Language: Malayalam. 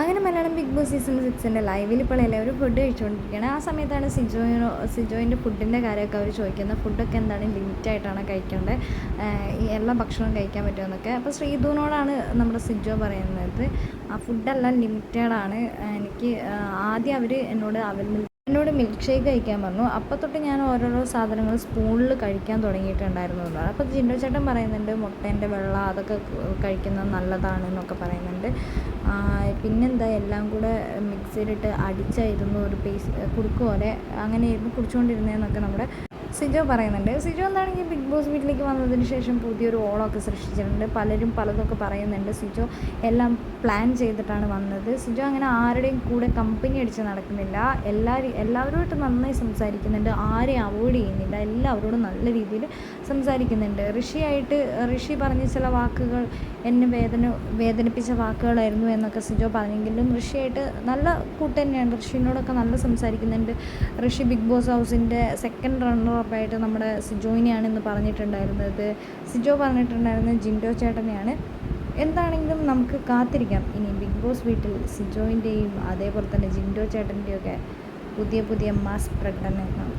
അങ്ങനെ മലയാളം ബിഗ് ബോസ് സീസൺ സിക്സിന്റെ ലൈവിൽ ഇപ്പോൾ എല്ലാവരും ഫുഡ് കഴിച്ചുകൊണ്ടിരിക്കുകയാണ് ആ സമയത്താണ് സിജോയിനോ സിജോയിന്റെ ഫുഡിന്റെ കാര്യമൊക്കെ അവർ ചോദിക്കുന്നത്. ഫുഡൊക്കെ എന്താണ് ലിമിറ്റായിട്ടാണ് കഴിക്കേണ്ടത്? ഈ എല്ലാ ഭക്ഷണവും കഴിക്കാൻ പറ്റുമെന്നൊക്കെ അപ്പോൾ ശ്രീധുവിനോടാണ് നമ്മുടെ സിജോ പറയുന്നത്. ആ ഫുഡെല്ലാം ലിമിറ്റഡാണ് എനിക്ക് ആദ്യം അവർ എന്നോട് അവൽ എന്നോട് മിൽക്ക് ഷേക്ക് കഴിക്കാൻ പറഞ്ഞു. അപ്പോൾ തൊട്ട് ഞാൻ ഓരോരോ സാധനങ്ങൾ സ്പൂണിൽ കഴിക്കാൻ തുടങ്ങിയിട്ടുണ്ടായിരുന്നു എന്ന് അപ്പോൾ ജിൻഡോ ചേട്ടൻ പറയുന്നുണ്ട് മുട്ടേന്റെ വെള്ളം അതൊക്കെ കഴിക്കുന്നത് നല്ലതാണ് എന്നൊക്കെ പറയുന്നുണ്ട്. പിന്നെന്താ എല്ലാം കൂടെ മിക്സിയിലിട്ട് അടിച്ചായിരുന്നു ഒരു പേസ് കുറുക്ക് പോലെ അങ്ങനെയായിരുന്നു കുടിച്ചുകൊണ്ടിരുന്നതെന്നൊക്കെ നമ്മുടെ സിജോ പറയുന്നുണ്ട്. സിജോ എന്താണെങ്കിൽ ബിഗ് ബോസ് വീട്ടിലേക്ക് വന്നതിന് ശേഷം പുതിയൊരു ഓളമൊക്കെ സൃഷ്ടിച്ചിട്ടുണ്ട്. പലരും പലതൊക്കെ പറയുന്നുണ്ട്. സിജോ എല്ലാം പ്ലാൻ ചെയ്തിട്ടാണ് വന്നത്. സിജോ അങ്ങനെ ആരുടെയും കൂടെ കമ്പനി അടിച്ച് നടക്കുന്നില്ല. എല്ലാവരും എല്ലാവരുമായിട്ട് നന്നായി സംസാരിക്കുന്നുണ്ട്. ആരെയും അവോയ്ഡ് ചെയ്യുന്നില്ല. എല്ലാവരോടും നല്ല രീതിയിൽ സംസാരിക്കുന്നുണ്ട്. ഋഷിയായിട്ട് ഋഷി പറഞ്ഞ ചില വാക്കുകൾ എന്നെ വേദന വേദനിപ്പിച്ച വാക്കുകളായിരുന്നു എന്നൊക്കെ സിജോ പറഞ്ഞെങ്കിലും ഋഷിയായിട്ട് നല്ല കൂട്ട് തന്നെയാണ്. ഋഷിനോടൊക്കെ നല്ല സംസാരിക്കുന്നുണ്ട്. ഋഷി ബിഗ് ബോസ് ഹൗസിന്റെ സെക്കൻഡ് റണ്ണർ അപ്പായിട്ട് നമ്മുടെ സിജോയിനെയാണ് ഇന്ന് പറഞ്ഞിട്ടുണ്ടായിരുന്നത്. സിജോ പറഞ്ഞിട്ടുണ്ടായിരുന്നത് ജിൻഡോ ചേട്ടനെയാണ്. എന്താണെങ്കിലും നമുക്ക് കാത്തിരിക്കാം. ഇനി ബിഗ് ബോസ് വീട്ടിൽ സിജോയിന്റെയും അതേപോലെ തന്നെ ജിൻഡോ ചേട്ടന്റെയും ഒക്കെ പുതിയ പുതിയ മാസ് പ്രകടനം നമുക്ക്